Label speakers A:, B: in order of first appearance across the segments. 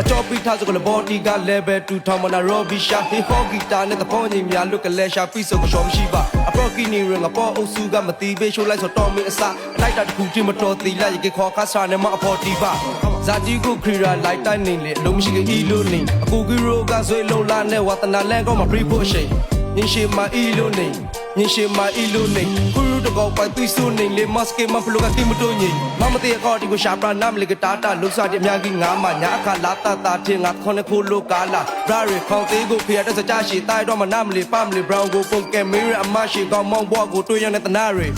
A: အကျော်ပိထားစကလဘော်တီက level 2ထောင်မနာ Robbie Shah hip hop guitar နဲ့သဘောညီများလွတ်ကလဲရှာပိစုံကရှော်မရှိပါအပေါ်ကီနီရင်ကပေါ်အုပ်စုကမတီးပေးရှိုးလိုက်ဆိုတော်မင်းအစအလိုက်တာတစ်ခုချင်းမတော်သေးလိုက်ရေခေါ်ခါဆာနဲ့မအပေါ်တီပါဇာတိကိုခရီရာလိုက်တိုင်းနေလေအလုံးမရှိကီလို့နေအကူကီရိုကဆွေလုံးလာနဲ့ဝါသနာလန်ကောမှာ free push ရှင်ရှင်ရှိမအီလို့နေရှင်ရှိမအီလို့နေ ကောပိုင်သွီးဆုနေလေမတ်စကေမဖလိုကတိမတို့ညင်မမတေကောဒီကိုရှာပရာနမ်လေကတာတာလုစားတဲ့အများကြီးငါမညာအခါလာတာတာထင်ငါခွန်ခုလိုကာလာဘရာရီခေါသေးကိုဖေရတဲ့စကြရှိတိုင်တော့မနမ်လေပမ်လေဘရောင်ကိုပုံကဲမီရအမရှိကောင်မောင်ဘောကိုတွေ့ရတဲ့တနာရီ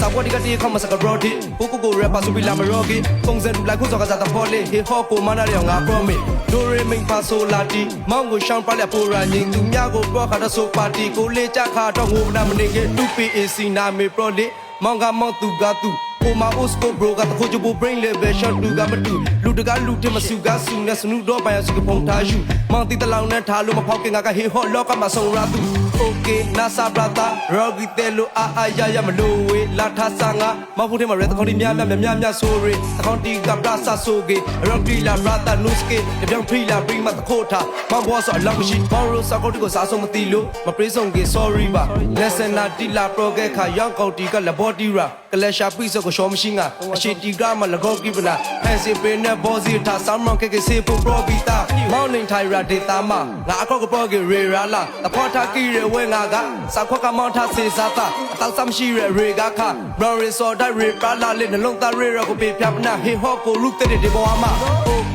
A: စာဝတ်ဒီကတိခေါမစကဘရောဒီကိုကိုကိုရပါဆူပီလာမရောဂီပုံစံလိုက်ခုစောကစားတဲ့ပေါ်လေဟေဟောကိုမနာရငါ promise ဒိုရေမိန်ပါဆိုလာတီမောင်ကိုရှောင်းပါလက်ပိုရာညင်သူများကိုပြောခါတဲ့ဆိုပါတီကိုလေကြခါတော့ငိုမနာမနေကတူပီအစီနာမေပရိုလေမောင်ကမောင်သူကသူ ကိုမအိုစကိုဘရိုကတခိုချဘူ brain level shot တူကမတူလူတကလူတင်မစုကစုနဲ့စနူတော့ပိုင်စကဖုံထားယူမောင်တီတလောင်နဲ့ထားလို့မဖောက်ကင်ငါကဟေဟော့လောကမှာဆုံရသူ Okay nasa brother rogi telo a a ya ya မလို့ဝေလာထဆာငါမဟုတ်တယ်မရဲတခေါင်းဒီများများများများဆိုရတခေါင်းတီက brasa ဆိုကေ rogi la brother no ske တပြောင်းဖိလာပြီးမှတခိုးထားမဘောဆိုအလောက်မရှိဘောရိုစကောတီကိုစားဆုံးမသိလို့မပြေးဆုံးကေ sorry ပါ lesson နာတီလာ pro ကခါရောက်ကောက်တီက laboratory ရာကလရှာပိစကိုရှောမရှိငါအရှိတီကမလကောကိပလာဖန်စီပင်းနဲ့ဘောစီထားဆောင်းမောင်ကေကေစေဖို့ pro ဘီတာမောင်းနေထိုင်ရာဒေတာမငါအကောက်ကပေါ်ကေရေရာလာတဖောထားကိရဝဲငါကစာခွက်ကမောင်းထားစေစားတာအတောက်ဆမ်းရှိရရေကခဘရော်ရီစော်ဒရေပါလာလေးနှလုံးသားရေရကိုပေးပြပနာဟေဟောကိုလူတဲ့တဲ့ဘောအမ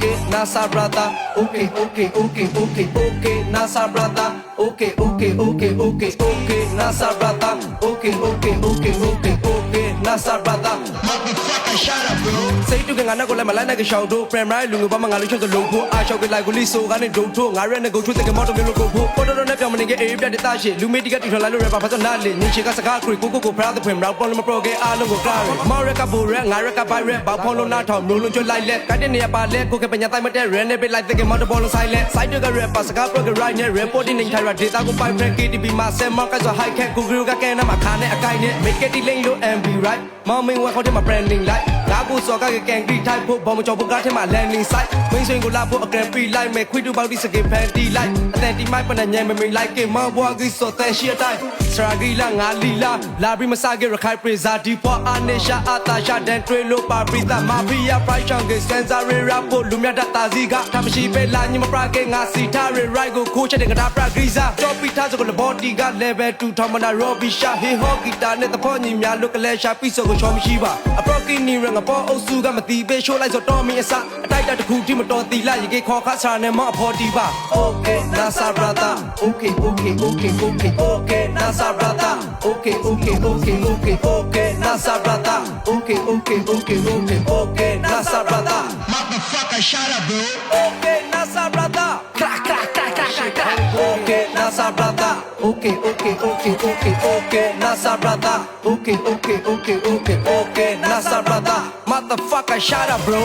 A: Okay Nasa brother Okay okay okay okay okay Nasa brother Okay okay okay okay okay Nasa brother Okay okay okay okay okay Nasa brother Motherfucker shut up bro စိတ်တူကငါနဲ့ကိုလည်းမလိုက်နိုင်ကရှောင်းတို့ primary လူငယ်ဘာမှငါလို့ချွတ်လို့ဖို့အားချောက်ကလိုက်ကိုလီဆိုကနေဒုံထိုးငါရဲနဲ့ကိုချွတ်တဲ့ကမော်တော်မျိုးလို့ကိုဖို့ပေါ်တော်နဲ့ပြောင်းမနေကအေးပြတဲ့တာရှိလူမေတီကတီထွန်လိုက်လို့ rapper ဖတ်တော့နားလေနင်းချေကစကားခရီကိုကိုကိုဖရာတဲ့ဖွင့်ရောက်ပေါ်လို့မပရိုကဲအားလုံးကိုကရာမော်ရကဘူရဲငါရကဘိုင်ရဲဘောက်ဖုံးလို့နားထောင်မျိုးလုံးကျွတ်လိုက်လက်ကတဲ့နေရာပါလက်ကိုကပညာတိုင်းမတဲ့ run နဲ့ပြလိုက်တဲ့မော်တော်ဘောလုံးဆိုင်လက် side က rapper စကား program right နဲ့ reporting နေထိုင်ရ data ကိုပိုင် friend KTB မှာဆယ်မောက်ကဆို high cat ကို grill ကကဲနာမှာခါနဲ့အကိုင်နဲ့ make it lane လို့ MB right မောင်မင်းဝက်ခေါ်တဲ့မှာ branding like ငါကိုစော်ကကကန်ဂရီ type ဖို့ဘောမချော်ဘကားထဲမှာ landing site မင်းဆွေကိုလာဖို့အကန် free like မဲ့ခွေးတူပေါက်ဒီစကေဖန်တီလိုက်အတန်တီ မိုက်ပနညံမမေလိုက်ကမောင်ဘွားကြီးစောတဲ့ရှီအတိုင်းစရာဂီလာငါလီလာလာပြီးမစကေရခိုင်ပရိဇာဒီပွားအာနေရှာအတာရှာဒန်တွေလို့ပါပရိသမာဖီယာ price chunk ကစန်စာရီရာဖို့လူမြတ်တာစီကထမရှိပဲလာညမပရာကေငါစီထားရ right ကိုခိုးချက်တဲ့ကတာပရာဂရီဇာတော့ပီထားစကိုလဘော်ဒီက level 2ထောင်မနာ Robbie Shah hip hop guitar နဲ့သဖောညီများလွတ်ကလေးရှာပြီးဆိုကိုချောမရှိပါအပရော့ကီနီရငပေါ်အုပ်စုကမတီးပေးရှိုးလိုက်ဆိုတော်မင်းအစ အတိုက်တာတခုတိမတော်တီလိုက်ရေကေခေါ်ခါဆာနဲ့မအဖော်တီပါ Okay Nasa brother Okay okay okay okay okay Nasa brother Okay okay okay okay okay Nasa brother Okay okay okay okay okay Nasa brother
B: Motherfucker, shut up, bro.
A: Okay Nasa brother Crack crack crack crack crack crack Okay Nasa brother Okay okay okay okay okay Nasa brother Okay okay okay okay okay Nasa brother Motherfucker shut up bro